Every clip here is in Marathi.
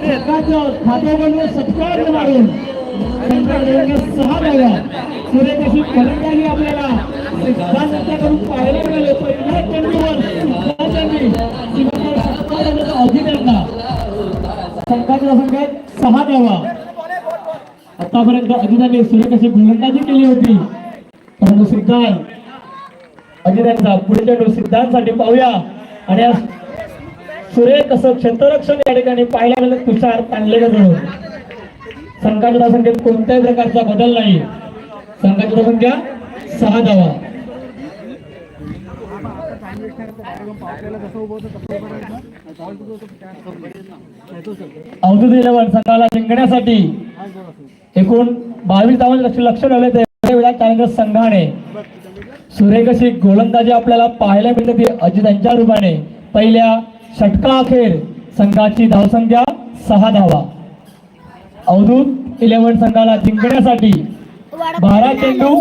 खात्याकडून सत्कार मारून सहा धावा सुरेख फलंदाजी आपल्याला सिद्धांताकडून पाहायला मिळाले. पहिल्या चेंडूवर सिद्धांतांनी सत्कार झाल्याचा संघाच्या संघात सहा द्यावा आतापर्यंत अजिताने सुरेख गोलंदाजी केली होती. परंतु सिद्धांत अजितांचा पुढे चेंडू सिद्धांतसाठी पाहूया. आणि आज सुरेख असं क्षेत्ररक्षण या ठिकाणी पाहायला गेलं तुषार तांडलेकडून संघाच्या संख्येत कोणत्याही प्रकारचा बदल नाही. संघाची संख्या सहा धावा. अवधूत इलेव्हन संघाला जिंकण्यासाठी एकूण बावीस धावांचे लक्ष लक्ष ठेवले ते वेळा चॅलेंजर संघाने सुरेख अशी गोलंदाजी आपल्याला पाहायला मिळते ती अजित यांच्या रूपाने. पहिल्या षटका अखेर. संघाची धावसंख्या सहा धावा. अवधूत इलेव्हन संघाला जिंकण्यासाठी बारा चेंडू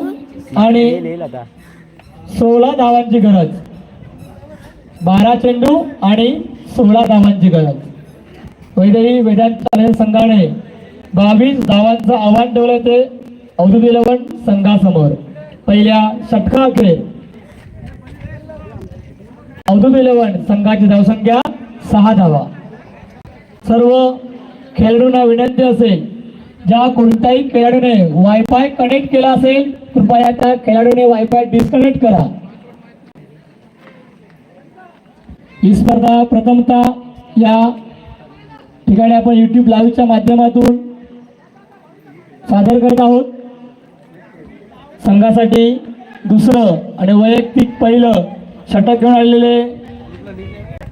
आणि सोळा धावांची गरज. बारा चेंडू आणि सोळा धावांची गरज. वैदेही वेदांत संघाने बावीस धावांचं आव्हान ठेवलं ते अवधूत इलेव्हन संघासमोर. पहिल्या षटका अखेर. अवधूत इलेव्हन संघाची धावसंख्या सहा धावा. सर्व खेळाडूंना विनंती असेल ज्या कोणत्याही खेळाडूने वायफाय कनेक्ट केला असेल कृपया त्या खेळाडूने वायफाय डिस्कनेक्ट करा. ही स्पर्धा प्रथमतः या ठिकाणी आपण युट्यूब लाईव्हच्या माध्यमातून सादर करत आहोत. संघासाठी दुसरं आणि वैयक्तिक पहिलं षटक घेऊन आलेले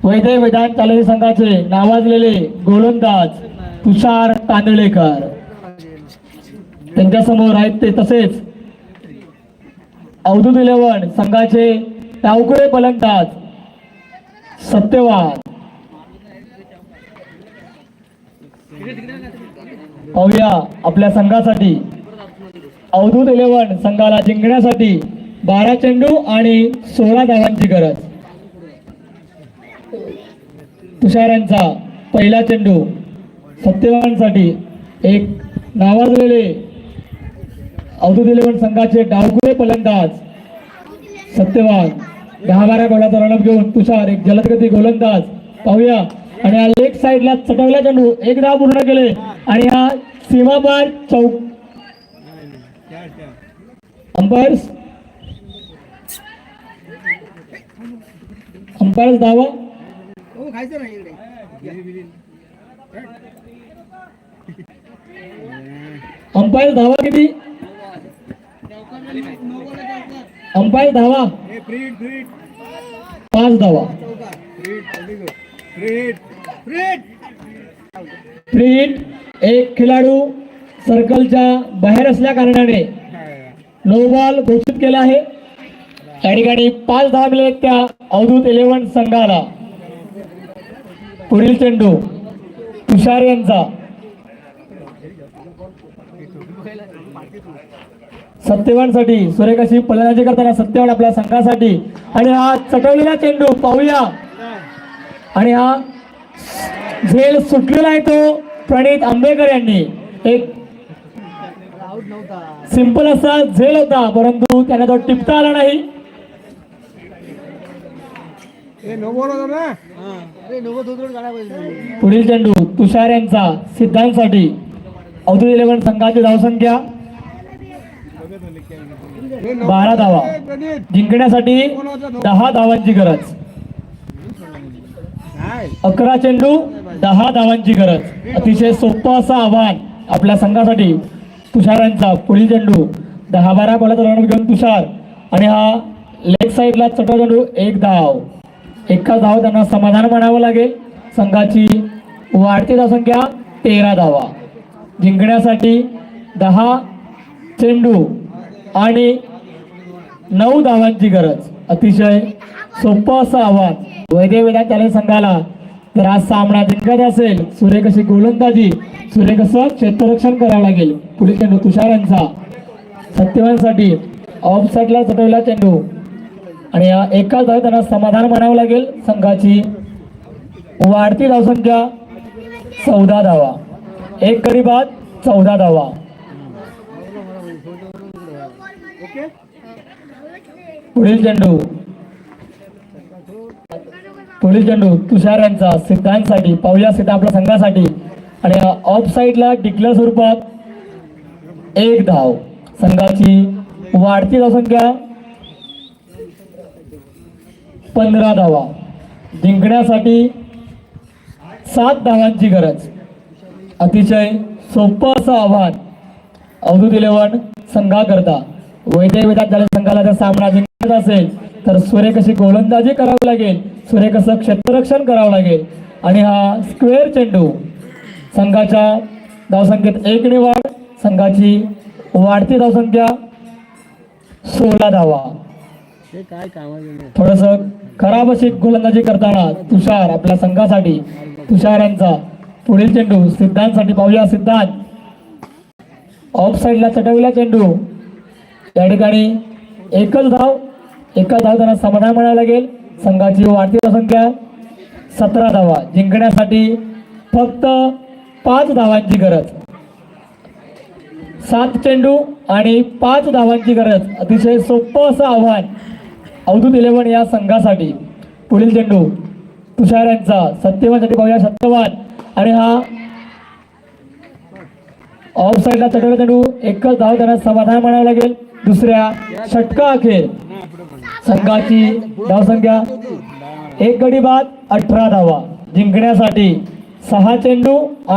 वैदय मैदान चालवी संघाचे नावाजलेले गोलंदाज तुषार तांदळेकर. त्यांच्यासमोर आहेत ते तसेच अवधूत इलेव्हन संघाचे टावकुळे फलंदाज सत्यवान पाहूया आपल्या संघासाठी. अवधूत इलेव्हन संघाला जिंकण्यासाठी बारा चेंडू आणि सोळा धावांची गरज. तुषारांचा पहिला चेंडू सत्यवानसाठी एक नावाजलेले अवधूत इलेव्हन संघाचे डावकुळे फलंदाज सत्यवान. दहा बारा बॉलाचा रणप घेऊन तुषार एक जलदगती गोलंदाज. पाहूया. आणि हा लेग साईडला चटवला चेंडू एक डाव पूर्ण केले. आणि हा सीमापार चौक अंपायर्स अंपायर्स धावा अंपायर धावा किती? अंपायर धावा? पाच धावा. फ्री हिट एक खेळाडू सर्कलच्या बाहेर असल्या कारणाने. नो बॉल घोषित केला आहे. या ठिकाणी पाच धावा मिळाले त्या अवधूत इलेव्हन संघाला. पुढील चेंडू तुषार यांचा. सत्यवानसाठी सुरेखाशी फलंदाजी करताना सत्यवान आपल्या संघासाठी. आणि हा चटवलेला चेंडू पाहूया. आणि हा झेल सुटलेला आहे तो प्रणित आंबेकर यांनी. एक सिंपल असा झेल होता परंतु त्यांना तो टिपता आला नाही. पुढील चेंडू तुषार यांचा सिद्धांतसाठी. अवधूत इलेव्हन संघाची धावसंख्या. बारा धावा. जिंकण्यासाठी दहा धावांची गरज. अकरा चेंडू दहा धावांची गरज. अतिशय सोपं असं आव्हान आपल्या संघासाठी. तुषार यांचा पुढील चेंडू दहा बारा बॉलाचा रण घेऊन तुषार. आणि हा लेग साईडला चटवा चेंडू एक धाव. एका धाव त्यांना समाधान म्हणावं लागेल. संघाची वाढती धावसंख्या तेरा धावा. जिंकण्यासाठी दहा चेंडू आणि नऊ धावांची गरज. अतिशय सोपं असं आव्हान वैद्य वेदा त्याने संघाला तर आज सामना जिंकत असेल सुरेख अशी गोलंदाजी सुरेख असं क्षेत्ररक्षण करावं लागेल. पुढील चेंडू तुषारांचा. सत्यवानसाठी ऑफ साईडला चटवला चेंडू. आणि या एकाच धाव त्यांना समाधान म्हणावं लागेल. संघाची वाढती धावसंख्या चौदा धावा. एक गडी बाद चौदा धावा. पुढील चेंडू. पुढील चेंडू तुषार यांचा सिद्धांसाठी पाहुया सिद्ध आपल्या संघासाठी. आणि ऑफ साईडला डिक्लेअर स्वरूपात एक धाव. संघाची वाढती धावसंख्या पंधरा धावा. जिंकण्यासाठी सात धावांची गरज. अतिशय सोपं असं आव्हान. अवधूत इलेव्हन संघाकरता. वैद्य वेदात झाल्या संघाला जर सामना जिंकायचा असेल तर सुरेख अशी गोलंदाजी करावी लागेल. सुरेख असं क्षेत्ररक्षण करावं लागेल. आणि हा स्क्वेअर चेंडू संघाच्या धावसंख्येत एक ने वाढ संघाची वाढती धावसंख्या सोळा धावा. थोडस खराब अशी गोलंदाजी करताना तुषार आपल्या संघासाठी तुषार यांचा. पुढील चेंडू सिद्धांतसाठी पाहूया. सिद्धांत. ऑफ साईडला चटविला चेंडू. या ठिकाणी एकच धाव एका धाव त्यांना समाधान म्हणायला लागेल. संघाची वाढती संख्या. सतरा धावा. जिंकण्यासाठी फक्त पाच धावांची गरज. सात चेंडू आणि पाच धावांची गरज. अतिशय सोपं असं आव्हान. अवधूत इलेव्हन या संघासाठी पुढील चेंडू तुषार यांचा सत्यवानसाठी पाहूया. सत्यवान. आणि हा ऑफ साईडला चढवला चेंडू एकच धाव त्यांना समाधान म्हणावं लागेल. दुसऱ्या षटका अखेर. संघाची धावसंख्या एक गडी बाद अठरा धावा. जिंकण्यासाठी सहा चेंडू